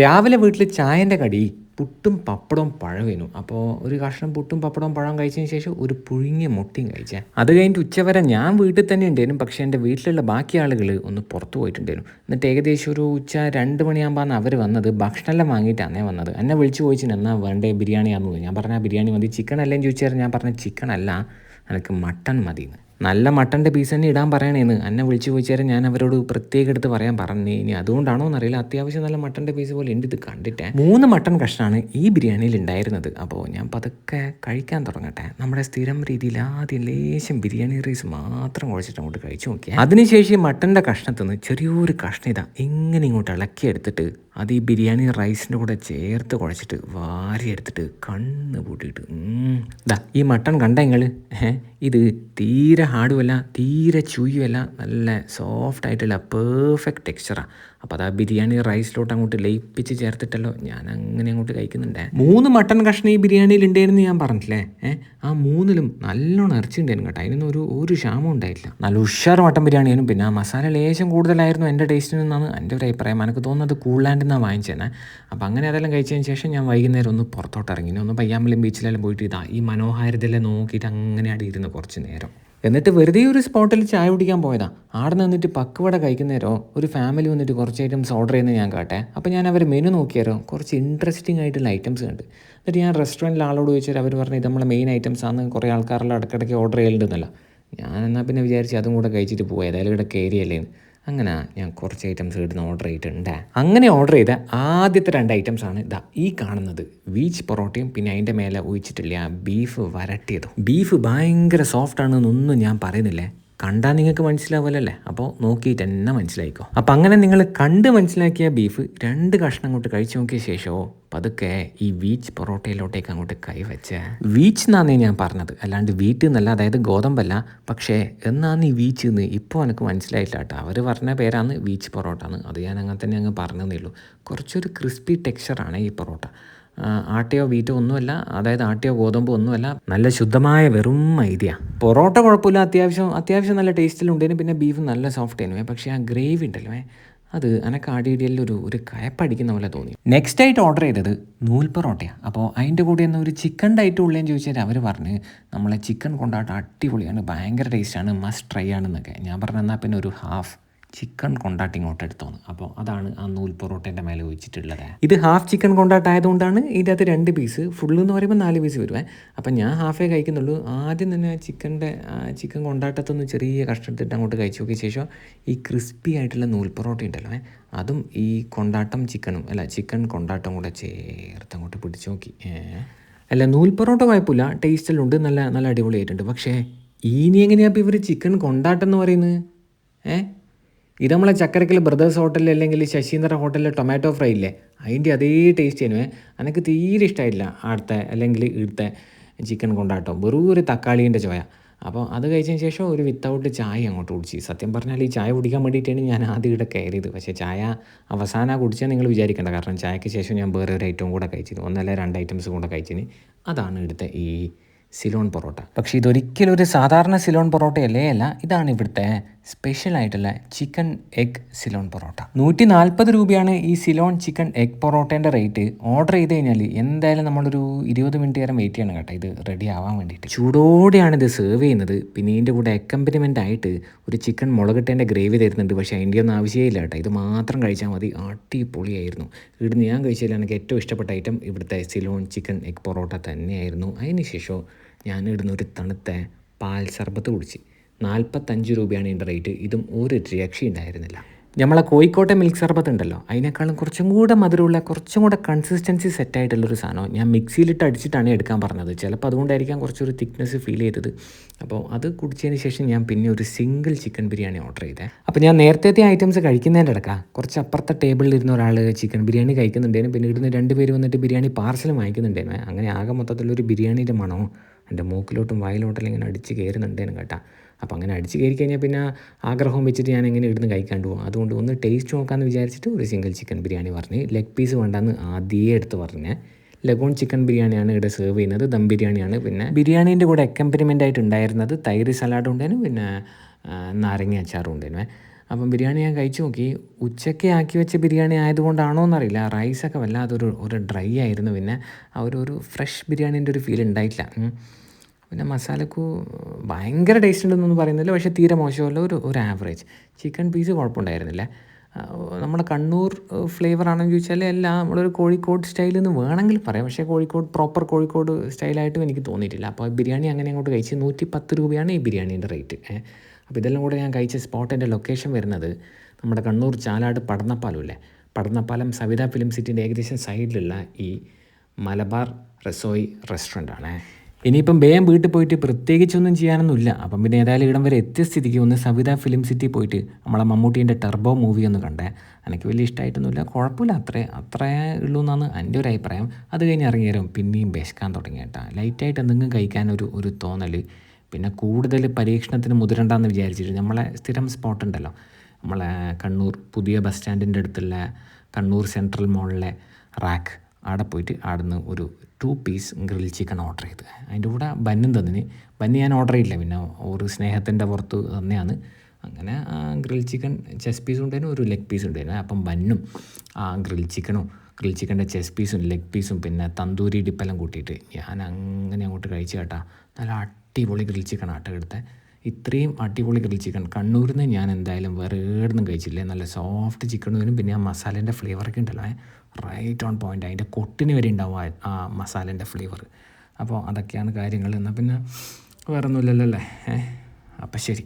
രാവിലെ വീട്ടിൽ ചായന്റെ കടി പുട്ടും പപ്പടവും പഴവേനു അപ്പോൾ ഒരു കഷ്ണം പുട്ടും പപ്പടവും പഴം കഴിച്ചതിന് ശേഷം ഒരു പുഴുങ്ങിയ മുട്ടയും കഴിച്ചേ. അത് കഴിഞ്ഞിട്ട് ഉച്ചവരെ ഞാൻ വീട്ടിൽ തന്നെ ഉണ്ടായിരുന്നു. പക്ഷേ എന്റെ വീട്ടിലുള്ള ബാക്കി ആളുകൾ ഒന്ന് പുറത്തു പോയിട്ടുണ്ടായിരുന്നു. എന്നിട്ട് ഏകദേശം ഒരു ഉച്ച രണ്ട് മണിയാകുമ്പോഴാണ് അവർ വന്നത്. ഭക്ഷണമെല്ലാം വാങ്ങിയിട്ടാണേ വന്നത്. എന്നെ വിളിച്ചു ചോദിച്ചിട്ട് എന്നാ വേണ്ടേ ബിരിയാണിയാണെന്ന് ഞാൻ പറഞ്ഞാൽ ബിരിയാണി മതി. ചിക്കൻ അല്ലേന്ന് ചോദിച്ചാൽ ഞാൻ പറഞ്ഞ ചിക്കൻ അല്ല എനിക്ക് മട്ടൺ മതിയെന്ന്. നല്ല മട്ടന്റെ പീസ് തന്നെ ഇടാൻ പറയണേന്ന്. എന്നെ വിളിച്ച് ചോദിച്ചാൽ ഞാൻ അവരോട് പ്രത്യേകം എടുത്ത് പറയാൻ പറഞ്ഞു. ഇനി അതുകൊണ്ടാണോ എന്നറിയില്ല. അത്യാവശ്യം നല്ല മട്ടന്റെ പീസ് പോലെ ഉണ്ട് ഇത് കണ്ടിട്ട്. മൂന്ന് മട്ടൺ കഷ്ണമാണ് ഈ ബിരിയാണിയിൽ ഉണ്ടായിരുന്നത്. അപ്പോൾ ഞാൻ പതുക്കെ കഴിക്കാൻ തുടങ്ങട്ടെ. നമ്മുടെ സ്ഥിരം രീതിയിൽ ആദ്യം ലേശം ബിരിയാണി റൈസ് മാത്രം കുഴച്ചിട്ട് അങ്ങോട്ട് കഴിച്ചു നോക്കിയാൽ അതിനുശേഷം മട്ടന്റെ കഷ്ണത്തിൽ നിന്ന് ചെറിയൊരു കഷ്ണം ഇതാ ഇങ്ങനെ ഇങ്ങോട്ട് ഇളക്കി എടുത്തിട്ട് അത് ഈ ബിരിയാണി റൈസിന്റെ കൂടെ ചേർത്ത് കുഴച്ചിട്ട് വാരി എടുത്തിട്ട് കണ്ണ് പൂട്ടിയിട്ട്. ഇതാ ഈ മട്ടൺ കണ്ട നിങ്ങൾ ഇത് തീരെ ഹാർഡുമല്ല തീരെ ചുയ്യുമല്ല നല്ല സോഫ്റ്റ് ആയിട്ടുള്ള പെർഫെക്റ്റ് ടെക്സ്ചറാണ് അപ്പോൾ അത് ബിരിയാണി റൈസിലോട്ട് അങ്ങോട്ട് ലയിപ്പിച്ച് ചേർത്തിട്ടല്ലോ. ഞാൻ അങ്ങനെ അങ്ങോട്ട് കഴിക്കുന്നുണ്ട്. മൂന്ന് മട്ടൺ കഷ്ണം ഈ ബിരിയാണിയിൽ ഉണ്ടായിരുന്നു ഞാൻ പറഞ്ഞില്ലേ ഏഹ് ആ മൂന്നിലും നല്ലോണം ഇറച്ചി ഉണ്ടായിരുന്നു കേട്ടോ. അതിനൊന്നും ഒരു ഒരു ക്ഷാമം ഉണ്ടായില്ല നല്ല ഉഷാർ മട്ടൻ ബിരിയാണിയായിരുന്നു. പിന്നെ ആ മസാല ലേശം കൂടുതലായിരുന്നു എന്റെ ടേസ്റ്റിൽ നിന്നാണ് എന്റെ ഒരു അഭിപ്രായം. എനിക്ക് തോന്നുന്നത് കൂളാൻഡിൽ നിന്നാണ് വാങ്ങിച്ചതന്നെ അപ്പോൾ അങ്ങനെ അതെല്ലാം കഴിച്ചതിന് ശേഷം ഞാൻ വൈകുന്നേരം ഒന്ന് പുറത്തോട്ട് ഇറങ്ങി. ഒന്ന് പയ്യാമ്പലം ബീച്ചിലെല്ലാം പോയിട്ട് ഇതാ ഈ മനോഹാരിതയെല്ലാം നോക്കിയിട്ട് അങ്ങനെ അടിയിരുന്നു കുറച്ച് നേരം. എന്നിട്ട് വെറുതെ ഒരു സ്പോട്ടിൽ ചായ കുടിക്കാൻ പോയതാ. ആടെ നിന്നിട്ട് പക്കുവട കഴിക്കുന്നേരോ ഒരു ഫാമിലി വന്നിട്ട് കുറച്ച് ഐറ്റംസ് ഓർഡർ ചെയ്യുന്നത് ഞാൻ കാട്ടെ. അപ്പോൾ ഞാൻ അവർ മെനു നോക്കിയാരോ കുറച്ച് ഇൻട്രസ്റ്റിംഗ് ആയിട്ടുള്ള ഐറ്റംസ് കണ്ട്. എന്നിട്ട് ഞാൻ റെസ്റ്റോറന്റിൽ ആളോട് ചോദിച്ചാൽ അവർ പറഞ്ഞു ഇത് നമ്മളെ മെയിൻ ഐറ്റംസ് ആണ് കുറേ ആൾക്കാരെല്ലാം ഇടയ്ക്കിടയ്ക്ക് ഓർഡർ ചെയ്യലുണ്ടെന്നല്ല. ഞാൻ എന്നാൽ പിന്നെ വിചാരിച്ച് അതും കൂടെ കഴിച്ചിട്ട് പോയി. ഏതായാലും ഇവിടെ കയറിയല്ലേന്ന് അങ്ങനെ ഞാൻ കുറച്ച് ഐറ്റംസ് ഇടുന്ന ഓർഡർ ചെയ്തിട്ടുണ്ട്. അങ്ങനെ ഓർഡർ ചെയ്ത ആദ്യത്തെ രണ്ട് ഐറ്റംസ് ആണ് ഇതാ ഈ കാണുന്നത്. വീച്ച് പൊറോട്ടയും പിന്നെ അതിന്റെ മേലെ ഒഴിച്ചിട്ടില്ല ബീഫ് വരട്ടിയതും. ബീഫ് ഭയങ്കര സോഫ്റ്റ് ആണെന്നൊന്നും ഞാൻ പറയുന്നില്ലേ. കണ്ടാൽ നിങ്ങൾക്ക് മനസ്സിലാവില്ലല്ലേ അപ്പോൾ നോക്കിയിട്ട് തന്നെ മനസ്സിലായിക്കോ. അപ്പോൾ അങ്ങനെ നിങ്ങൾ കണ്ട് മനസ്സിലാക്കിയ ബീഫ് രണ്ട് കഷ്ണം അങ്ങോട്ട് കഴിച്ചു നോക്കിയ ശേഷമോ? പതുക്കെ ഈ വീച്ച് പൊറോട്ടയിലോട്ടേക്ക് അങ്ങോട്ട് കൈവച്ച് വീച്ച്. എന്നാണേ ഞാൻ പറഞ്ഞത്. അല്ലാണ്ട് വീട്ടിൽ നിന്നല്ല അതായത് ഗോതമ്പല്ല. പക്ഷേ എന്നാന്ന് ഈ വീച്ച് എന്ന് ഇപ്പോൾ എനിക്ക് മനസ്സിലായില്ല കേട്ടോ. അവർ പറഞ്ഞ പേരാണ് വീച്ച് പൊറോട്ട എന്ന് അത് ഞാൻ അങ്ങനെ തന്നെ അങ്ങ് പറഞ്ഞതേ ഉള്ളൂ. കുറച്ചൊരു ക്രിസ്പി ടെക്സ്ചറാണ് ഈ പൊറോട്ട. ആട്ടയോ വീറ്റോ ഒന്നുമല്ല അതായത് ആട്ടയോ ഗോതമ്പോ ഒന്നുമല്ല നല്ല ശുദ്ധമായ വെറും മൈദ്യ. പൊറോട്ട കുഴപ്പമില്ല അത്യാവശ്യം അത്യാവശ്യം നല്ല ടേസ്റ്റിലുണ്ടേനും പിന്നെ ബീഫ് നല്ല സോഫ്റ്റ് ആയിരുന്നു പക്ഷേ ആ ഗ്രേവി ഉണ്ടല്ലോ അത് അനക്ക് ആടിയിടിയിൽ ഒരു ഒരു കയപ്പടിക്കുന്ന പോലെ തോന്നി. നെക്സ്റ്റ് ആയിട്ട് ഓർഡർ ചെയ്തത് നൂൽ പൊറോട്ടയാണ് അപ്പോൾ അതിന്റെ കൂടെ ഒന്ന് ഒരു ചിക്കൻ ഡയറ്റ് ഉള്ളതെന്ന് ചോദിച്ചാൽ അവർ പറഞ്ഞ് നമ്മളെ ചിക്കൻ കൊണ്ടാട്ടം അടിപൊളിയാണ് ഭയങ്കര ടേസ്റ്റാണ് മസ്റ്റ് ട്രൈ ആണെന്നൊക്കെ. ഞാൻ പറഞ്ഞ എന്നാൽ പിന്നെ ഒരു ഹാഫ് ചിക്കൻ കൊണ്ടാട്ട് ഇങ്ങോട്ട് എടുത്തോന്ന് അപ്പോൾ അതാണ് ആ നൂൽ പൊറോട്ടേന്റെ മേലെ ഒഴിച്ചിട്ടുള്ളത്. ഇത് ഹാഫ് ചിക്കൻ കൊണ്ടാട്ട് ആയതുകൊണ്ടാണ് ഇതിന്റെ അകത്ത് രണ്ട് പീസ് ഫുള്ള് എന്ന് പറയുമ്പോൾ നാല് പീസ് വരുവേ. അപ്പം ഞാൻ ഹാഫേ കഴിക്കുന്നുള്ളൂ. ആദ്യം തന്നെ ചിക്കന്റെ ചിക്കൻ കൊണ്ടാട്ടത്തൊന്ന് ചെറിയ കഷ്ടത്തിട്ട് അങ്ങോട്ട് കഴിച്ചു നോക്കിയ ശേഷം ഈ ക്രിസ്പി ആയിട്ടുള്ള നൂൽ പൊറോട്ട ഉണ്ടല്ലോ അതും ഈ കൊണ്ടാട്ടം ചിക്കനും അല്ല ചിക്കൻ കൊണ്ടാട്ടം കൂടെ ചേർത്ത് അങ്ങോട്ട് പിടിച്ചു നോക്കി. അല്ല നൂൽ പൊറോട്ട കുഴപ്പമില്ല. ടേസ്റ്റിലുണ്ട് നല്ല നല്ല അടിപൊളിയായിട്ടുണ്ട്. പക്ഷേ ഇനി എങ്ങനെയാണ് ഇപ്പോൾ ഇവർ ചിക്കൻ കൊണ്ടാട്ടം എന്ന് പറയുന്നത്? ഏഹ് ഇത് നമ്മളെ ചക്കരക്കൽ ബ്രദേഴ്സ് ഹോട്ടലിൽ അല്ലെങ്കിൽ ശശീന്ദ്ര ഹോട്ടലിലെ ടൊമാറ്റോ ഫ്രൈ ഇല്ലേ? അതിന്റെ അതേ ടേസ്റ്റ് ചെയ്യുന്നു എനിക്ക് തീരെ ഇഷ്ടമായില്ല അടുത്ത അല്ലെങ്കിൽ ഇവിടുത്തെ ചിക്കൻ കൊണ്ടാട്ടോ. വെറും ഒരു തക്കാളീന്റെ ചോയ. അപ്പോൾ അത് കഴിച്ചതിന് ശേഷം ഒരു വിത്തൗട്ട് ചായ അങ്ങോട്ട് കുടിച്ച്. സത്യം പറഞ്ഞാൽ ഈ ചായ കുടിക്കാൻ വേണ്ടിയിട്ടാണ് ഞാൻ ആദ്യം ഇവിടെ കയറിയത്. പക്ഷേ ചായ അവസാനം കുടിച്ചാൽ നിങ്ങൾ വിചാരിക്കേണ്ട. കാരണം ചായക്ക് ശേഷം ഞാൻ വേറെ ഒരു ഐറ്റം കൂടെ കഴിച്ചിന് ഒന്നല്ല രണ്ട് ഐറ്റംസ് കൂടെ കഴിച്ചിന് അതാണ് ഇവിടുത്തെ ഈ സിലോൺ പൊറോട്ട. പക്ഷേ ഇതൊരിക്കലും ഒരു സാധാരണ സിലോൺ പൊറോട്ടയല്ലേ? അല്ല ഇതാണ് ഇവിടുത്തെ സ്പെഷ്യൽ ആയിട്ടുള്ള ചിക്കൻ എഗ് സിലോൺ പൊറോട്ട. നൂറ്റി നാൽപ്പത് രൂപയാണ് ഈ സിലോൺ ചിക്കൻ എഗ് പൊറോട്ടേന്റെ റേറ്റ് ഓർഡർ ചെയ്ത് കഴിഞ്ഞാൽ എന്തായാലും നമ്മളൊരു ഇരുപത് മിനിറ്റ് നേരം വെയിറ്റ് ചെയ്യണം കേട്ടോ. ഇത് റെഡി ആവാൻ വേണ്ടിയിട്ട്. ചൂടോടെയാണ് ഇത് സെർവ് ചെയ്യുന്നത്. പിന്നെ ഇതിന്റെ കൂടെ അക്കമ്പനിമെന്റ് ആയിട്ട് ഒരു ചിക്കൻ മുളകിട്ടേന്റെ ഗ്രേവി തരുന്നുണ്ട്. പക്ഷേ അതിന്റെ ഒന്നും ആവശ്യമില്ല കേട്ടോ. ഇത് മാത്രം കഴിച്ചാൽ മതി. അടിപൊളിയായിരുന്നു. ഇവിടുന്ന് ഞാൻ കഴിച്ചതിൽ എനിക്ക് ഏറ്റവും ഇഷ്ടപ്പെട്ട ഐറ്റം ഇവിടുത്തെ സിലോൺ ചിക്കൻ എഗ് പൊറോട്ട തന്നെയായിരുന്നു. അതിന് ശേഷം ഞാൻ ഇടുന്ന ഒരു തണുത്ത പാൽ സർബത്ത് കുടിച്ച് നാൽപ്പത്തഞ്ച് രൂപയാണ് ഇതിന്റെ റേറ്റ് ഇതും ഒരു രക്ഷ ഉണ്ടായിരുന്നില്ല. നമ്മളെ കോഴിക്കോട്ടെ മിൽക്ക് സർബത്ത് ഉണ്ടല്ലോ അതിനേക്കാളും കുറച്ചും കൂടെ മധുരമുള്ള കുറച്ചും കൂടെ കൺസിസ്റ്റൻസി സെറ്റായിട്ടുള്ളൊരു സാധനം ഞാൻ മിക്സിയിലിട്ട് അടിച്ചിട്ടാണ് എടുക്കാൻ പറഞ്ഞത്. ചിലപ്പോൾ അതുകൊണ്ടായിരിക്കാം കുറച്ചൊരു തിക്നെസ് ഫീൽ ചെയ്തത്. അപ്പോൾ അത് കുടിച്ചതിന് ശേഷം ഞാൻ പിന്നെ ഒരു സിംഗിൾ ചിക്കൻ ബിരിയാണി ഓർഡർ ചെയ്തേ. അപ്പോൾ ഞാൻ നേരത്തെ ഐറ്റംസ് കഴിക്കുന്നതിന്റെ ഇടക്കാം. കുറച്ച് അപ്പുറത്തെ ടേബിളിൽ ഇരുന്ന ഒരാൾ ചിക്കൻ ബിരിയാണി കഴിക്കുന്നുണ്ടായിരുന്നു. പിന്നെ ഇവിടുന്ന് രണ്ട് പേര് വന്നിട്ട് ബിരിയാണി പാർസൽ വാങ്ങിക്കുന്നുണ്ടായിരുന്നു. അങ്ങനെ ആകെ മൊത്തത്തിലൊരു ബിരിയാണിയുടെ മണവും എന്റെ മൂക്കിലോട്ടും വായിലോട്ടും ഇങ്ങനെ അടിച്ച് കയറുന്നുണ്ടേനും കേട്ടാ. അപ്പോൾ അങ്ങനെ അടിച്ച് കയറി കഴിഞ്ഞാൽ പിന്നെ ആഗ്രഹം വെച്ചിട്ട് ഞാൻ എങ്ങനെ ഇവിടുന്ന് കഴിക്കാണ്ട് പോകും അതുകൊണ്ട് ഒന്ന് ടേസ്റ്റ് നോക്കാമെന്ന് വിചാരിച്ചിട്ട് ഒരു സിംഗിൾ ചിക്കൻ ബിരിയാണി പറഞ്ഞ് ലെഗ് പീസ് വേണ്ടെന്ന് ആദ്യമേ എടുത്ത് പറഞ്ഞേ. ലഗോൺ ചിക്കൻ ബിരിയാണിയാണ് ഇവിടെ സെർവ് ചെയ്യുന്നത് ദം ബിരിയാണിയാണ് പിന്നെ ബിരിയാണീന്റെ കൂടെ എക്കംപെരിമെന്റ് ആയിട്ട് ഉണ്ടായിരുന്നത് തൈര് സലാഡ് ഉണ്ടായിരുന്നു പിന്നെ നാരങ്ങ അച്ചാറും ഉണ്ടായിരുന്നു അപ്പം ബിരിയാണി ഞാൻ കഴിച്ചു നോക്കി. ഉച്ചയ്ക്ക് ആക്കി വെച്ച ബിരിയാണി ആയതുകൊണ്ടാണോ എന്നറിയില്ല. റൈസൊക്കെ വല്ലാതൊരു ഒരു ഡ്രൈ ആയിരുന്നു പിന്നെ. ആ ഒരു ഒരു ഫ്രഷ് ബിരിയാണീന്റെ ഒരു ഫീൽ ഉണ്ടായിട്ടില്ല. പിന്നെ മസാലക്കു ഭയങ്കര ടേസ്റ്റ് ഉണ്ടെന്നൊന്നും പറയുന്നില്ല. പക്ഷേ തീരെ മോശമല്ല. ഒരു ഒരു ആവറേജ് ചിക്കൻ പീസ് കുഴപ്പമുണ്ടായിരുന്നില്ല. നമ്മുടെ കണ്ണൂർ ഫ്ലേവർ ആണെന്ന് ചോദിച്ചാൽ എല്ലാം നമ്മളൊരു കോഴിക്കോട് സ്റ്റൈലിൽ നിന്ന് വേണമെങ്കിൽ പറയാം. പക്ഷേ കോഴിക്കോട് പ്രോപ്പർ കോഴിക്കോട് സ്റ്റൈലായിട്ടും എനിക്ക് തോന്നിയിട്ടില്ല. അപ്പോൾ ബിരിയാണി അങ്ങനെ അങ്ങോട്ട് കഴിച്ച് നൂറ്റി പത്ത് രൂപയാണ് ഈ ബിരിയാണീന്റെ റേറ്റ് അപ്പോൾ ഇതെല്ലാം കൂടെ ഞാൻ കഴിച്ച സ്പോട്ടിന്റെ ലൊക്കേഷൻ വരുന്നത് നമ്മുടെ കണ്ണൂർ ചാലാട് പടന്നപ്പാലമില്ലേ പടന്നപ്പാലം സവിത ഫിലിം സിറ്റിന്റെ ഏകദേശം സൈഡിലുള്ള ഈ മലബാർ റസോയി റെസ്റ്റോറന്റ് ആണ്. ഇനിയിപ്പം വേഗം വീട്ടിൽ പോയിട്ട് പ്രത്യേകിച്ചൊന്നും ചെയ്യാനൊന്നുമില്ല. അപ്പം പിന്നെ ഏതായാലും ഇടം വരെ എത്തിയ സ്ഥിതിക്ക് ഒന്ന് സവിത ഫിലിം സിറ്റി പോയിട്ട് നമ്മളെ മമ്മൂട്ടീന്റെ ടെർബോ മൂവി ഒന്ന് കണ്ടേ. എനിക്ക് വലിയ ഇഷ്ടമായിട്ടൊന്നുമില്ല കുഴപ്പമില്ല. അത്രേ അത്രേ ഉള്ളൂ എന്നാണ് എന്റെ ഒരു അഭിപ്രായം. അത് കഴിഞ്ഞ് ഇറങ്ങിയാലും പിന്നെയും വിശക്കാൻ തുടങ്ങി കേട്ടോ ലൈറ്റായിട്ട് എന്തെങ്കിലും കഴിക്കാൻ ഒരു ഒരു തോന്നൽ പിന്നെ കൂടുതൽ പരീക്ഷണത്തിന് മുതിരണ്ടെന്ന് വിചാരിച്ചിട്ട് നമ്മളെ സ്ഥിരം സ്പോട്ട് ഉണ്ടല്ലോ. നമ്മളെ കണ്ണൂർ പുതിയ ബസ് സ്റ്റാൻഡിന്റെ അടുത്തുള്ള കണ്ണൂർ സെൻട്രൽ മോളിലെ റാക്ക്. അവിടെ പോയിട്ട് അവിടെ നിന്ന് ഒരു two piece grill chicken order ചെയ്ത്. അതിന്റെ കൂടെ ബന്നും തന്നിന്. ബന്ന് ഞാൻ ഓർഡർ ചെയ്തില്ല. പിന്നെ ഒരു സ്നേഹത്തിന്റെ പുറത്ത് തന്നെയാണ്. അങ്ങനെ ഗ്രിൽ ചിക്കൻ ചെസ് പീസ് ഉണ്ടായിരുന്നു ഒരു ലെഗ് പീസ് ഉണ്ടായിരുന്നു അപ്പം ബന്നും ആ ഗ്രിൽ ചിക്കനും ഗ്രിൽ ചിക്കന്റെ ചെസ് പീസും ലെഗ് പീസും പിന്നെ തന്തൂരി ഡിപ്പെല്ലാം കൂട്ടിയിട്ട് ഞാൻ അങ്ങനെ അങ്ങോട്ട് കഴിച്ചു കേട്ടാ. നല്ല അടിപൊളി ഗ്രിൽ ചിക്കൻ ആട്ട ഇത്രയും അടിപൊളി ഗ്രിൽ ചിക്കൻ കണ്ണൂരിൽ നിന്ന് ഞാൻ എന്തായാലും വേറെ ഏടുന്നും കഴിച്ചില്ലേ. നല്ല സോഫ്റ്റ് ചിക്കൻ വരും പിന്നെ ആ മസാലേന്റെ ഫ്ലേവറൊക്കെ ഉണ്ടല്ലോ. റൈറ്റ് ഓൺ പോയിന്റ് അതിന്റെ കൊട്ടിന് വരെ ഉണ്ടാവും ആ- മസാലേന്റെ ഫ്ലേവർ അപ്പോൾ അതൊക്കെയാണ് കാര്യങ്ങൾ. എന്നാൽ പിന്നെ വേറെ ഒന്നുമില്ലല്ലോ അല്ലേ അപ്പം ശരി.